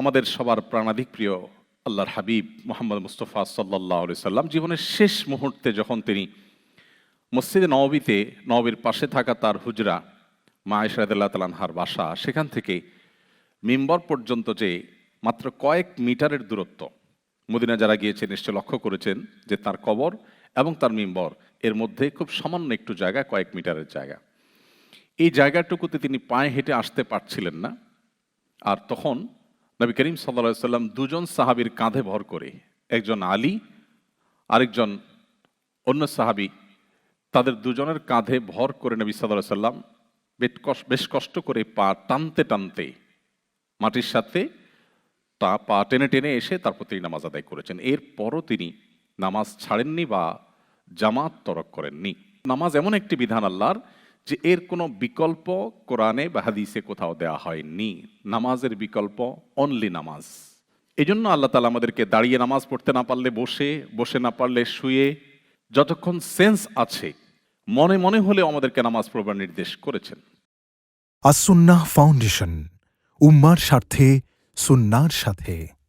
আমাদের সবার প্রাণাধিক প্রিয় আল্লাহর হাবিব মোহাম্মদ মুস্তফা সাল্লাহ সাল্লাম, জীবনের শেষ মুহূর্তে যখন তিনি মসজিদে নববীতে নবীর পাশে থাকা তার হুজরা মা ইশরাদুল্লাহ তালানহার বাসা, সেখান থেকে মিম্বর পর্যন্ত যে মাত্র কয়েক মিটারের দূরত্ব, মদিনা যারা গিয়েছে নিশ্চয় লক্ষ্য করেছেন যে তার কবর এবং তার মিম্বর, এর মধ্যে খুব সামান্য একটু জায়গা, কয়েক মিটারের জায়গা। এই জায়গাটুকুতে তিনি পায়ে হেঁটে আসতে পারছিলেন না। আর তখন নবী করিম সাল্লা সাল্লাম দুজন সাহাবীর কাঁধে ভর করে, একজন আলী, আরেকজন অন্য সাহাবী, তাদের দুজনের কাঁধে ভর করে নবী সাল্লাহ সাল্লাম বেশ বেশ কষ্ট করে পা টানতে টানতে মাটির সাথে তা পা টেনে টেনে এসে তারপর তিনি নামাজ আদায় করেছেন। এরপরও তিনি নামাজ ছাড়েননি বা জামাত তরক করেননি। নামাজ এমন একটি বিধান আল্লাহর যে এর কোনো বিকল্প কোরআনে বা হাদিসে কোথাও দেওয়া হয়নি। নামাজের বিকল্প অনলি নামাজ। এই জন্য আল্লাহ তালা আমাদেরকে দাঁড়িয়ে নামাজ পড়তে না পারলে বসে বসে না পারলে শুয়ে, যতক্ষণ সেন্স আছে, মনে মনে হলেও আমাদেরকে নামাজ পড়বার নির্দেশ করেছেন। আসুন্নাহ ফাউন্ডেশন, উম্মার স্বার্থে, সুন্নার সাথে।